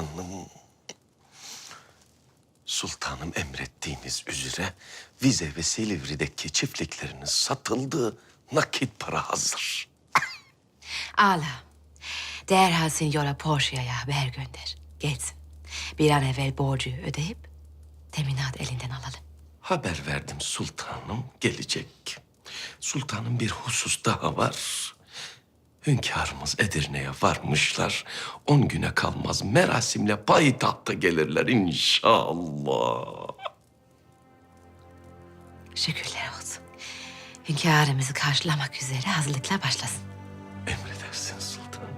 Sultanım. Sultanım emrettiğiniz üzere Vize ve Silivri'deki çiftlikleriniz satıldı. Nakit para hazır. Ala. Derhal Signora Portia'ya haber gönder. Gelsin. Bir an evvel borcu ödeyip teminat elinden alalım. Haber verdim sultanım gelecek. Sultanım bir husus daha var. Hünkârımız Edirne'ye varmışlar. On güne kalmaz merasimle payitahta gelirler inşallah. Şükürler olsun. Hünkârımızı karşılamak üzere hazırlıklar başlasın. Emredersiniz sultanım.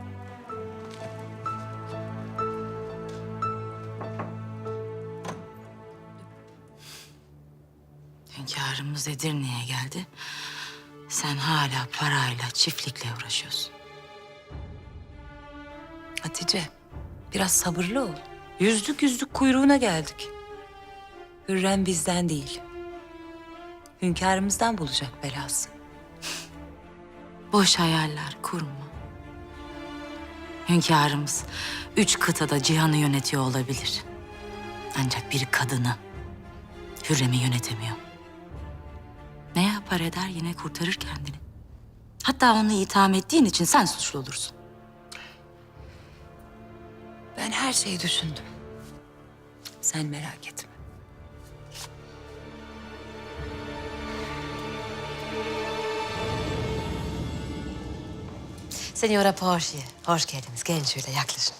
Hünkârımız Edirne'ye geldi. Sen hala parayla, çiftlikle uğraşıyorsun. Hatice, biraz sabırlı ol. Yüzlük yüzlük kuyruğuna geldik. Hürrem bizden değil. Hünkârımızdan bulacak belası. Boş hayaller kurma. Hünkârımız üç kıtada cihanı yönetiyor olabilir. Ancak bir kadını Hürrem'i yönetemiyor. Ne yapar eder yine kurtarır kendini. Hatta onu itham ettiğin için sen suçlu olursun. Ben her şeyi düşündüm. Sen merak etme. Senora Portia, hoş geldiniz. Gelin şöyle yaklaşın.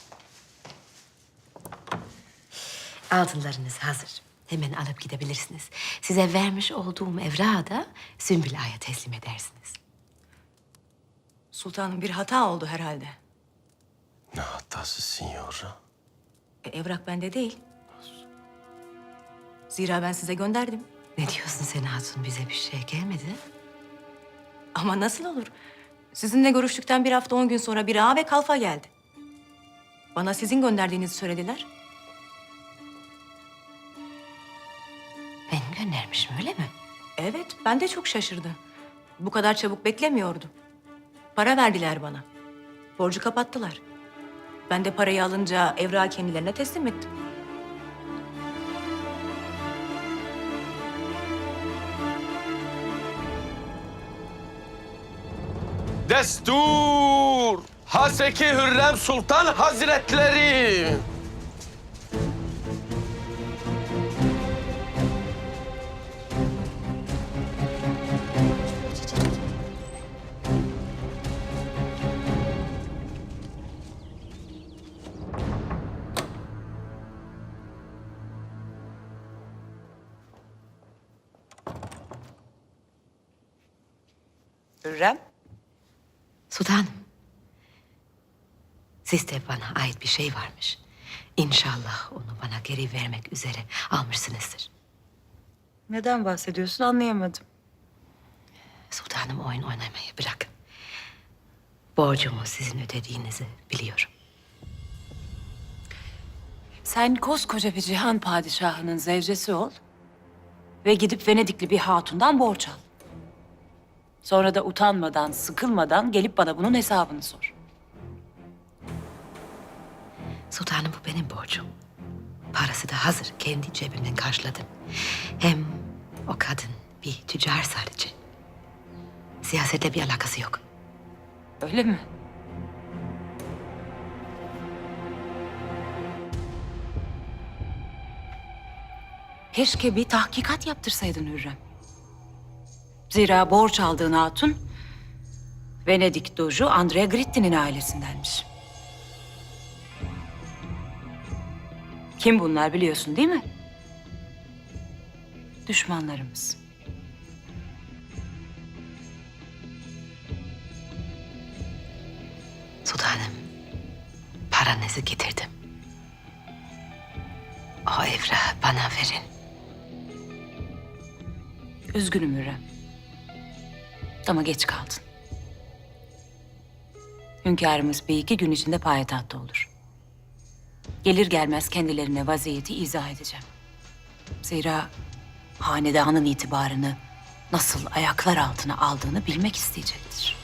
Altınlarınız hazır. Hemen alıp gidebilirsiniz. Size vermiş olduğum evrağı da Sümbül Ağa'ya teslim edersiniz. Sultanım bir hata oldu herhalde. Hatası signora? E, evrak bende değil. Zira ben size gönderdim. Ne diyorsun sen hatun? Bize bir şey gelmedi. Ama nasıl olur? Sizinle görüştükten bir hafta on gün sonra bir ağa ve kalfa geldi. Bana sizin gönderdiğinizi söylediler. Benim göndermişim öyle mi? Evet, ben de çok şaşırdım. Bu kadar çabuk beklemiyordum. Para verdiler bana. Borcu kapattılar. Ben de parayı alınca evrağı kendilerine teslim ettim. Destur! Haseki Hürrem Sultan Hazretleri! Sizde bana ait bir şey varmış. İnşallah onu bana geri vermek üzere almışsınızdır. neden bahsediyorsun anlayamadım. Sultanım oyun oynamayı bırakın. Borcumu sizin ödediğinizi biliyorum. Sen koskoca bir cihan padişahının zevcesi ol ve gidip Venedikli bir hatundan borç al. Sonra da utanmadan, sıkılmadan gelip bana bunun hesabını sor. Sultanım bu benim borcum. Parası da hazır. Kendi cebimden karşıladım. Hem o kadın bir tüccar sadece. Siyasetle bir alakası yok. Öyle mi? Keşke bir tahkikat yaptırsaydın Hürrem. Zira borç aldığın hatun Venedik Doju Andrea Gritti'nin ailesindenmiş. Kim bunlar biliyorsun değil mi? Düşmanlarımız. Sultanım, paranızı getirdim. O evrağı bana verin. Üzgünüm Hürrem. Ama geç kaldın. Hünkârımız bir iki gün içinde payitahtta olur. Gelir gelmez kendilerine vaziyeti izah edeceğim. Zira hanedanın itibarını nasıl ayaklar altına aldığını bilmek isteyecektir.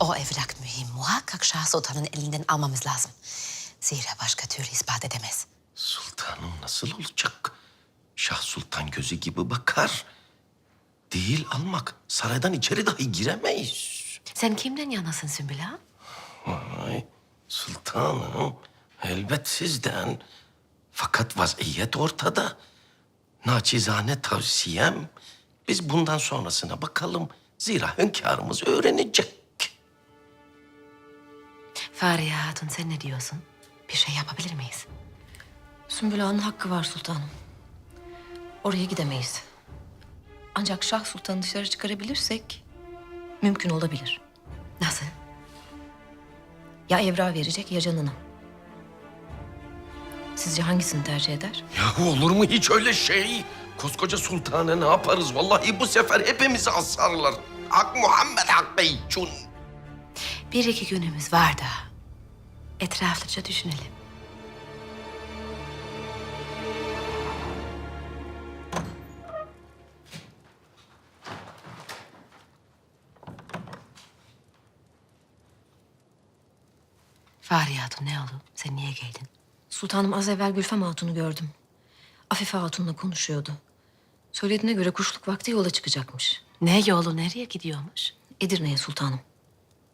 O evrak mühim. Muhakkak Şah Sultan'ın elinden almamız lazım. Zira başka türlü ispat edemez. Sultanım nasıl olacak? Şah Sultan gözü gibi bakar. Değil almak. Saraydan içeri dahi giremeyiz. Sen kimden yanasın Sümbül Ağa? Ay sultanım. Elbet sizden. Fakat vaziyet ortada. Naçizane tavsiyem. Biz bundan sonrasına bakalım. Zira hünkârımız öğrenecek. Fahriye Hatun sen ne diyorsun? Bir şey yapabilir miyiz? Sümbül Ağa'nın hakkı var sultanım. Oraya gidemeyiz. Ancak Şah Sultan'ı dışarı çıkarabilirsek mümkün olabilir. Nasıl? Ya evra verecek ya canını. Sizce hangisini tercih eder? Yahu olur mu hiç öyle şey? Koskoca sultanı ne yaparız? Vallahi bu sefer hepimizi asarlar. Hak Muhammed Hakkı için. Bir iki günümüz var daha. Etraflıca düşünelim. Fahriye Hatun ne oldu? Sen niye geldin? Sultanım az evvel Gülfem Hatun'u gördüm. Afife Hatun'la konuşuyordu. Söylediğine göre kuşluk vakti yola çıkacakmış. Ne yolu nereye gidiyormuş? Edirne'ye sultanım.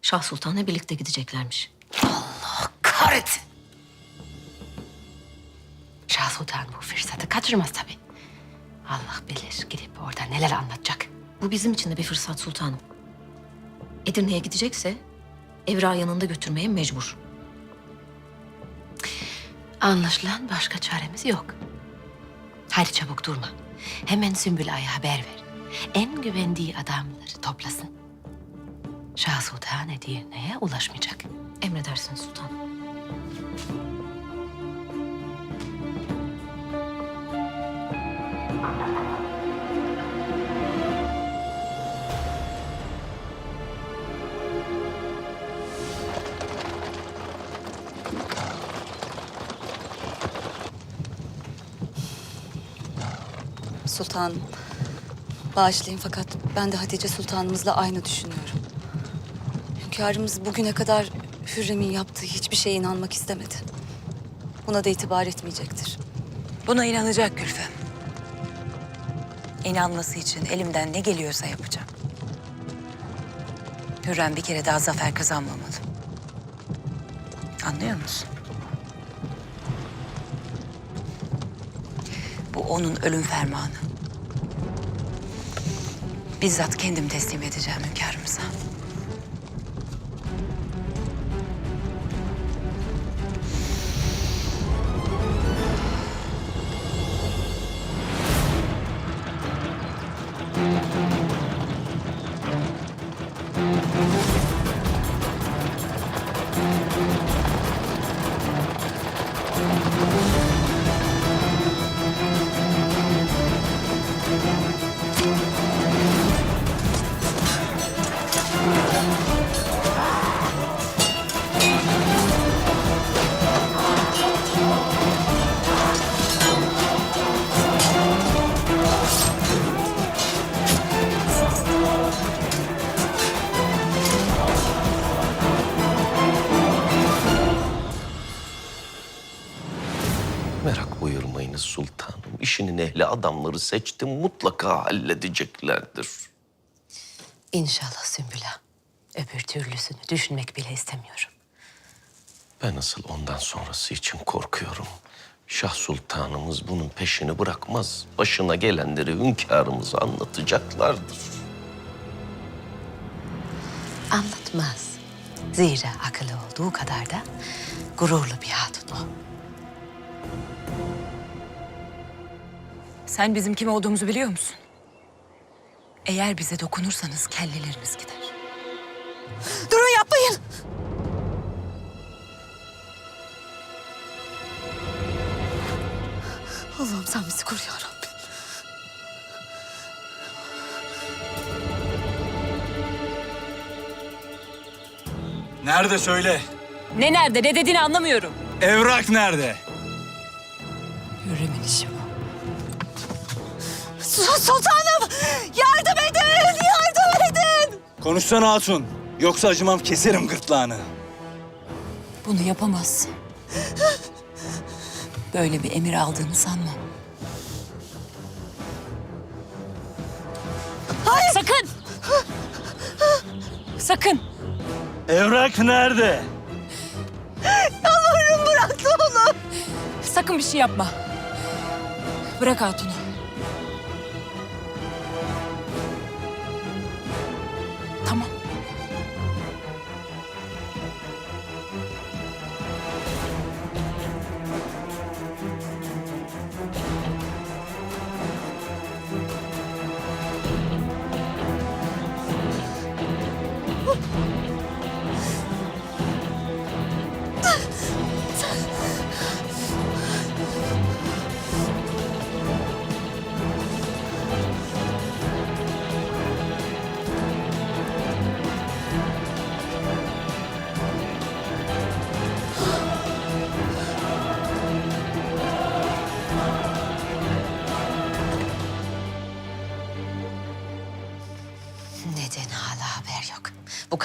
Şah Sultan'la birlikte gideceklermiş. Kahretsin! Şah Sultan bu fırsatı kaçırmaz tabii. Allah bilir gidip orada neler anlatacak. Bu bizim için de bir fırsat sultanım. Edirne'ye gidecekse Evra yanında götürmeye mecbur. Anlaşılan başka çaremiz yok. Hadi çabuk durma. Hemen Sümbül Ağa'ya haber ver. En güvendiği adamları toplasın. Şah Sultan Edirne'ye ulaşmayacak. Emredersiniz sultanım. Sultanım. Bağışlayın fakat ben de Hatice Sultanımızla aynı düşünüyorum. Hünkârımız bugüne kadar Hürrem'in yaptığı hiçbir şeye inanmak istemedi. Buna da itibar etmeyecektir. Buna inanacak Gülfem. İnanması için elimden ne geliyorsa yapacağım. Hürrem bir kere daha zafer kazanmamalı. Anlıyor musun? Bu onun ölüm fermanı. Bizzat kendim teslim edeceğim hünkârımıza. İşinin ehli adamları seçtim mutlaka halledeceklerdir. İnşallah Sümbül Ağa. Öbür türlüsünü düşünmek bile istemiyorum. Ben asıl ondan sonrası için korkuyorum. Şah Sultanımız bunun peşini bırakmaz. Başına gelenleri hünkârımıza anlatacaklardır. Anlatmaz. Zira akıllı olduğu kadar da gururlu bir hatun o. Sen bizim kim olduğumuzu biliyor musun? Eğer bize dokunursanız kelleleriniz gider. Durun yapmayın! Allah'ım sen bizi koru ya. Nerede söyle? Ne nerede ne dediğini anlamıyorum. Evrak nerede? Hürrem'in işi bu. Sultanım! Yardım edin! Yardım edin! Konuşsana hatun. Yoksa acımam keserim gırtlağını. Bunu yapamazsın. Böyle bir emir aldığını sanma. Hayır. Sakın! Sakın! Evrak nerede? Sakın bir şey yapma. Bırak hatunu.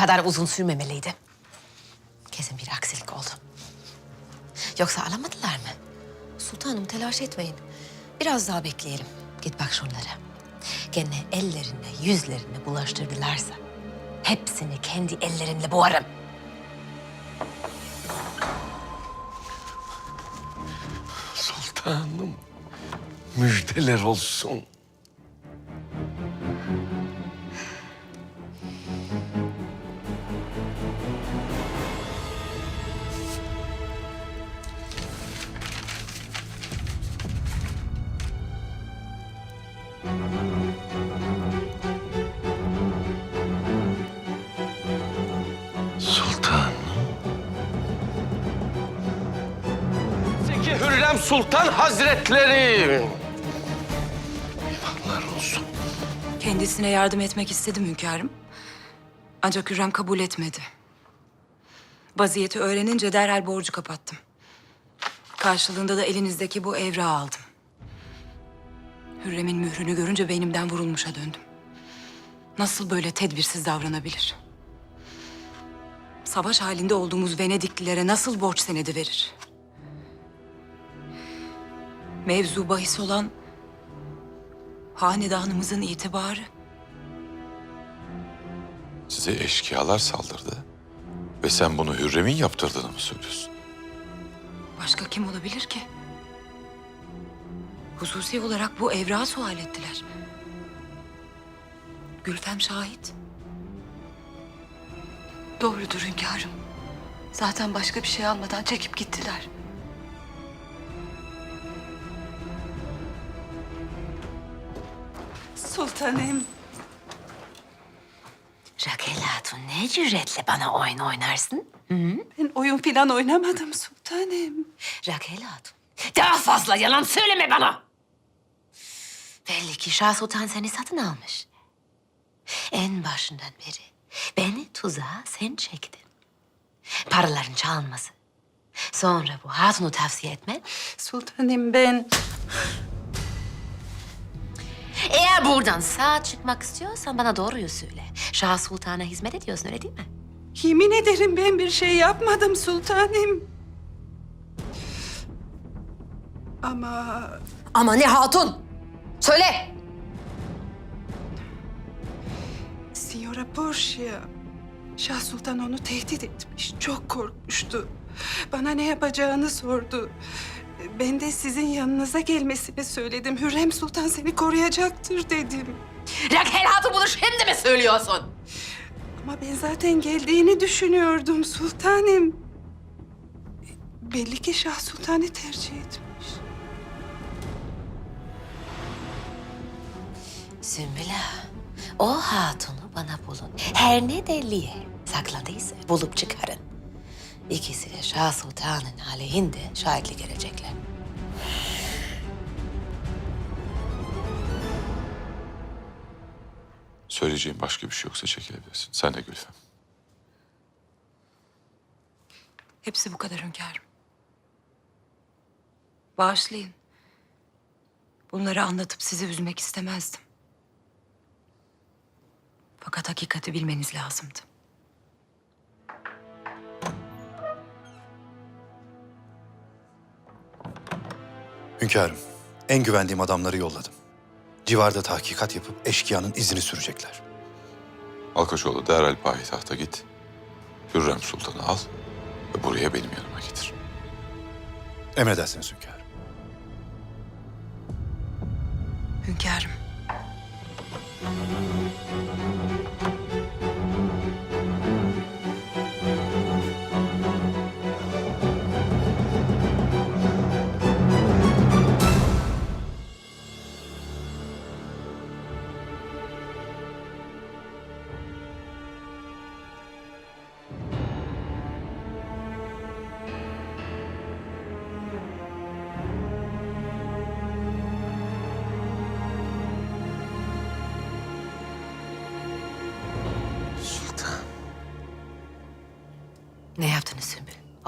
Kadar uzun sürmemeliydi. Kesin bir aksilik oldu. Yoksa alamadılar mı? Sultanım telaş etmeyin. Biraz daha bekleyelim. Git bak şunlara. Gene ellerine, yüzlerine bulaştırdılarsa... ...hepsini kendi ellerimle boğarım. Sultanım, müjdeler olsun. Hürrem Sultan Hazretleri. Eyvallah olsun. Kendisine yardım etmek istedim hünkârım. Ancak Hürrem kabul etmedi. Vaziyeti öğrenince derhal borcu kapattım. Karşılığında da elinizdeki bu evrağı aldım. Hürrem'in mührünü görünce beynimden vurulmuşa döndüm. Nasıl böyle tedbirsiz davranabilir? Savaş halinde olduğumuz Venediklilere nasıl borç senedi verir? Mevzu bahis olan hanedanımızın itibarı. Size eşkıyalar saldırdı. Ve sen bunu Hürrem'in yaptırdığını mı söylüyorsun? Başka kim olabilir ki? Hususi olarak bu evrağı sual ettiler. Gülfem şahit. Doğrudur hünkârım. Zaten başka bir şey almadan çekip gittiler. Sultanım, Raquel Hatun ne cüretle bana oyun oynarsın? ben oyun filan oynamadım sultanım. Raquel Hatun. Daha fazla yalan söyleme bana. Belli ki Şah Sultan seni satın almış. En başından beri beni tuzağa sen çektin. Paraların çalınması. Sonra bu hatunu tavsiye etme. Sultanım ben... Eğer buradan sağ çıkmak istiyorsan bana doğruyu söyle. Şah Sultan'a hizmet ediyorsun öyle değil mi? Yemin ederim ben bir şey yapmadım sultanım. Ama Ama ne hatun? Söyle. Signora Portia, Şah Sultan onu tehdit etmiş. Çok korkmuştu. Bana ne yapacağını sordu. Ben de sizin yanınıza gelmesini söyledim. Hürrem Sultan seni koruyacaktır dedim. Raquel Hatun bunu şimdi mi söylüyorsun? Ama ben zaten geldiğini düşünüyordum sultanım. Belli ki Şah Sultan'ı tercih etmiş. Sümbüla, o hatunu bana bulun. Her ne deliye sakladıysa bulup çıkarın. İkisi de Şah Sultan'ın aleyhinde şahitlik gelecekler. Söyleyeceğim başka bir şey yoksa çekilebilirsin. Sen de Gülfem. Hepsi bu kadar hünkârım. Bağışlayın. Bunları anlatıp sizi üzmek istemezdim. Fakat hakikati bilmeniz lazımdı. Hünkârım, en güvendiğim adamları yolladım. Civarda tahkikat yapıp eşkıyanın izini sürecekler. Alkaşoğlu derhal payitahta git. Hürrem Sultan'ı al ve buraya benim yanıma getir. Emredersiniz hünkârım. Hünkârım.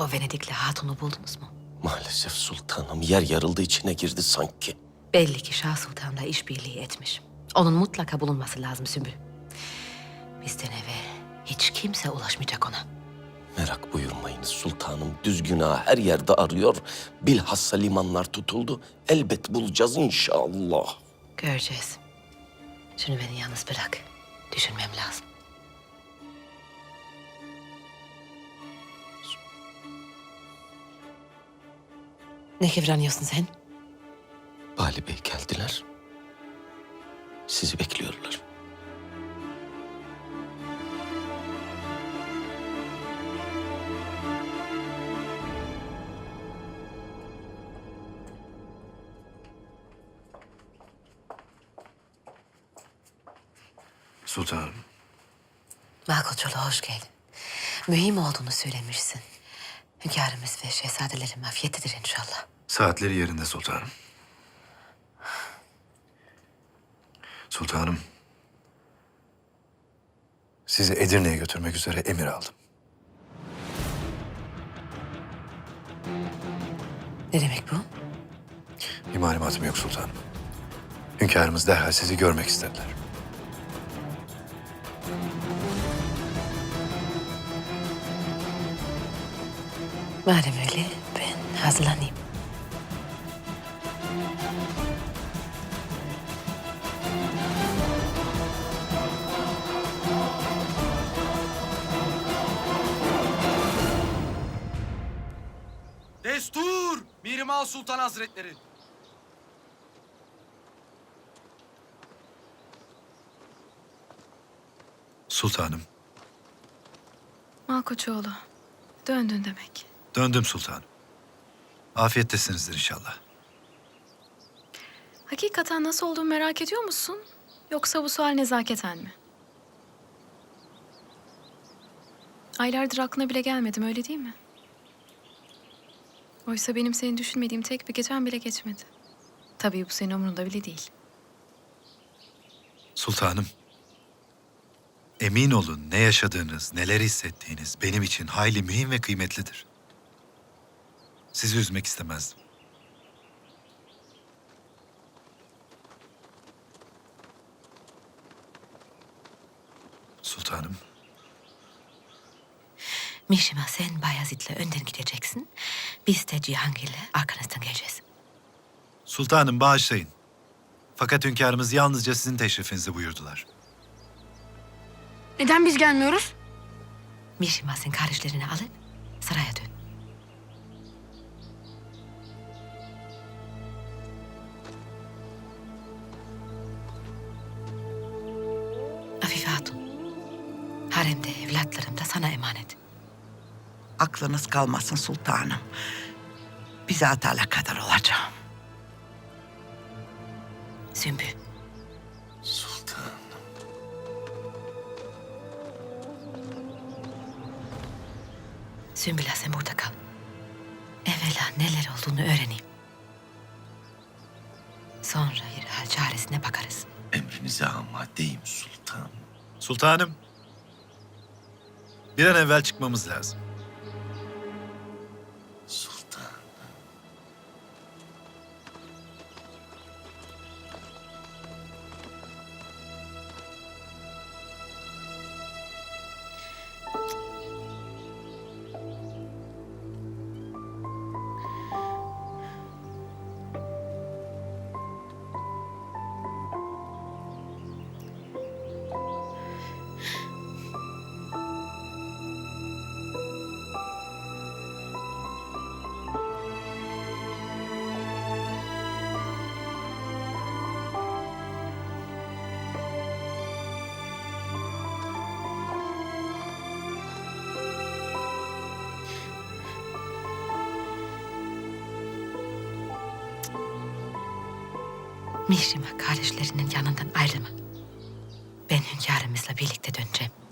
O Venedikli hatunu buldunuz mu? Maalesef sultanım yer yarıldı içine girdi sanki. Belli ki Şah Sultan'la işbirliği etmiş. Onun mutlaka bulunması lazım Sümbül. Bizden eve hiç kimse ulaşmayacak ona. Merak buyurmayınız sultanım. Düzgün ağa her yerde arıyor. Bilhassa limanlar tutuldu. Elbet bulacağız inşallah. Göreceğiz. Şunu beni yalnız bırak. Düşünmem lazım. Ne kıvranıyorsun sen? Bali Bey geldiler. Sizi bekliyorlar. Sultanım, Malkoçoğlu hoş geldin. Mühim olduğunu söylemişsin. Hünkârımız ve şehzadelerim afiyettedir inşallah. Saatleri yerinde sultanım. Sultanım, sizi Edirne'ye götürmek üzere emir aldım. Ne demek bu? Bir malumatım yok sultanım. Hünkârımız derhal sizi görmek istediler. Madem öyle ben hazırlanayım. Sultan Hazretleri. Sultanım, Malkoçoğlu, döndün demek. döndüm sultanım. Afiyettesinizdir inşallah. Hakikaten nasıl olduğumu merak ediyor musun? Yoksa bu sual nezaketen mi? Aylardır aklına bile gelmedim, öyle değil mi? Oysa benim seni düşünmediğim tek bir gecem bile geçmedi. Tabii bu senin umurunda bile değil. Sultanım, emin olun ne yaşadığınız, neler hissettiğiniz benim için hayli mühim ve kıymetlidir. Sizi üzmek istemezdim. Sultanım, Mişima sen Bayezid'le önden gideceksin. Biz de Cihangir'le arkanızdan geleceğiz. sultanım bağışlayın. Fakat hünkârımız yalnızca sizin teşrifinizi buyurdular. Neden biz gelmiyoruz? Mişima sen kardeşlerini alıp saraya dön. Aklınız kalmasın sultanım. Bize kadar olacağım. Sümbül, Sultan. Sümbül sen burada kal. Evvela neler olduğunu öğreneyim. Sonra bir hal çaresine bakarız. Emrinize amadeyim sultan. Sultanım, bir an evvel çıkmamız lazım. Mihrimah kardeşlerinin yanından ayrılma. Ben hünkârımızla birlikte döneceğim.